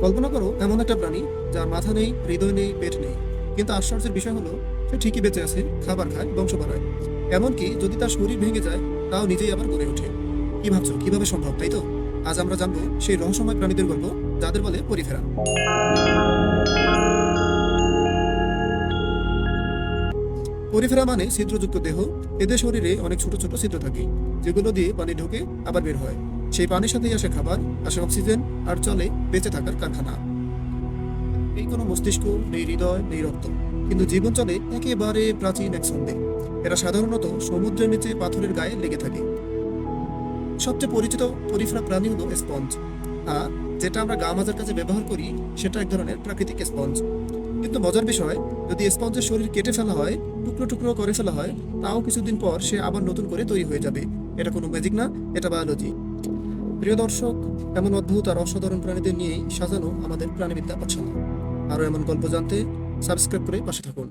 কল্পনা করো, এমন একটা প্রাণী যার মাথা নেই, হৃদয় নেই, পেট নেই। কিন্তু আশ্চর্যের বিষয় হলো, সে ঠিকই বেঁচে আছে, খাবার খায়, বংশ বাড়ায়। এমনকি যদি তার শরীর ভেঙে যায়, তাও নিজেই আবার গড়ে ওঠে। কি ভাবছ? কীভাবে সম্ভব, তাই তো? আজ আমরা জানব সেই রহস্যময় প্রাণীদের গল্প, যাদের বলে পরিফেরা। পরিফেরা মানে ছিদ্রযুক্ত দেহ। এদের শরীরে অনেক ছোট ছোট ছিদ্র থাকে, যেগুলো দিয়ে পানি ঢোকে, আবার বের হয়। সেই পানির সাথেই আসে খাবার, আসে অক্সিজেন, আর চলে বেঁচে থাকার কারখানা। এই কোনো মস্তিষ্ক, নেই হৃদয়, নেই রক্ত। কিন্তু জীবন চলে একেবারে প্রাচীন এক ছন্দে। এরা সাধারণত সমুদ্রের নিচে পাথরের গায়ে লেগে থাকে। সবচেয়ে পরিচিত পরিফেরা প্রাণী হলো স্পঞ্জ। আর যেটা আমরা গা মাজার কাছে ব্যবহার করি, সেটা এক ধরনের প্রাকৃতিক স্পঞ্জ। কিন্তু মজার বিষয়, যদি স্পঞ্জের শরীর কেটে ফেলা হয়, টুকরো টুকরো করে ফেলা হয়, তাও কিছুদিন পর সে আবার নতুন করে তৈরি হয়ে যাবে। এটা কোনো ম্যাজিক না, এটা বায়োলজি প্রিয় দর্শক, এমন অদ্ভুত আর অসাধারণ প্রাণীদের নিয়েই সাজানো আমাদের প্রাণীবিদ্যা পছন্দ। আরও এমন গল্প জানতে সাবস্ক্রাইব করে পাশে থাকুন।